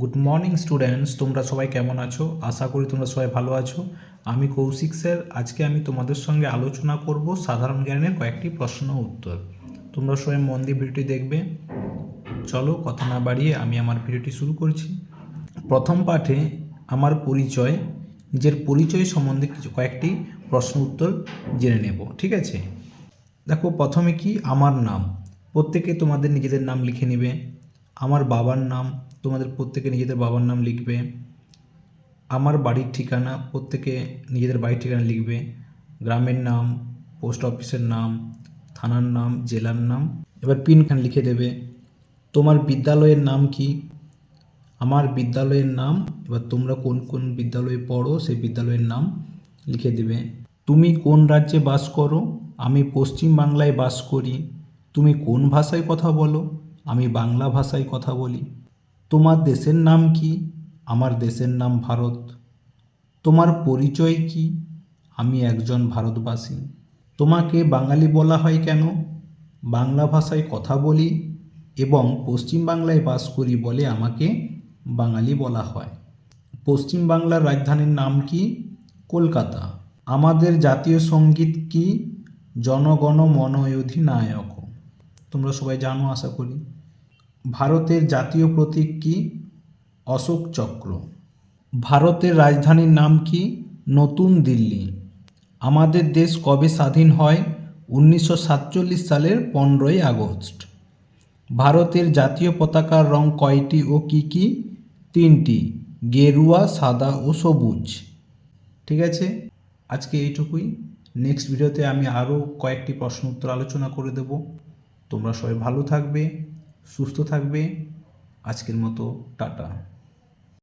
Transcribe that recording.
Good morning students তোমরা সবাই কেমন আছো? আশা করি তোমরা সবাই ভালো আছো। আমি কৌশিক স্যার। আজকে আমি তোমাদের সঙ্গে আলোচনা করব সাধারণ জ্ঞানের কয়েকটি প্রশ্ন উত্তর। তোমরা সবাই মন দিয়ে ভিডিওটি দেখবে। চলো কথা না বাড়িয়ে আমি আমার ভিডিওটি শুরু করছি। প্রথম পাঠে আমার পরিচয়, নিজের পরিচয় সম্বন্ধে কিছু কয়েকটি প্রশ্ন উত্তর জেনে নেব, ঠিক আছে? দেখো, প্রথমে কি? আমার নাম। প্রত্যেকে তোমাদের নিজেদের নাম লিখে নেবে। আমার বাবার নাম তোমাদের প্রত্যেকে নিজেদের বাবার নাম লিখবে। আমার বাড়ির ঠিকানা প্রত্যেকে নিজেদের বাড়ির ঠিকানা লিখবে। গ্রামের নাম, পোস্ট অফিসের নাম, থানার নাম, জেলার নাম। এবার পিনখান লিখে দেবে। তোমার বিদ্যালয়ের নাম কি? আমার বিদ্যালয়ের নাম, এবার তোমরা কোন কোন বিদ্যালয়ে পড়ো সেই বিদ্যালয়ের নাম লিখে দেবে। তুমি কোন রাজ্যে বাস করো? আমি পশ্চিম বাংলায় বাস করি। তুমি কোন ভাষায় কথা বলো? আমি বাংলা ভাষায় কথা বলি। তোমার দেশের নাম কি? আমার দেশের নাম ভারত। তোমার পরিচয় কি? আমি একজন ভারতবাসী। তোমাকে বাঙালি বলা হয় কেন? বাংলা ভাষায় কথা বলি এবং পশ্চিম বাংলায় বাস করি বলে আমাকে বাঙালি বলা হয়। পশ্চিম বাংলার রাজধানীর নাম কি? কলকাতা। আমাদের জাতীয় সংগীত কি? জনগণ মন অধিনায়ক তোমরা সবাই জানো, আশা করি। ভারতের জাতীয় প্রতীক কি? অশোক চক্র। ভারতের রাজধানীর নাম কি? নতুন দিল্লি। আমাদের দেশ কবে স্বাধীন হয়? উনিশশো সাতচল্লিশ সালের পনেরোই আগস্ট। ভারতের জাতীয় পতাকার রং কয়টি ও কি কি? তিনটি, গেরুয়া, সাদা ও সবুজ। ঠিক আছে? আজকে এইটুকুই। নেক্সট ভিডিওতে আমি আরও কয়েকটি প্রশ্ন উত্তর আলোচনা করে দেব। তোমরা সবাই ভালো থাকবে। সুস্থ থাকবে। আজকের মতো টাটা।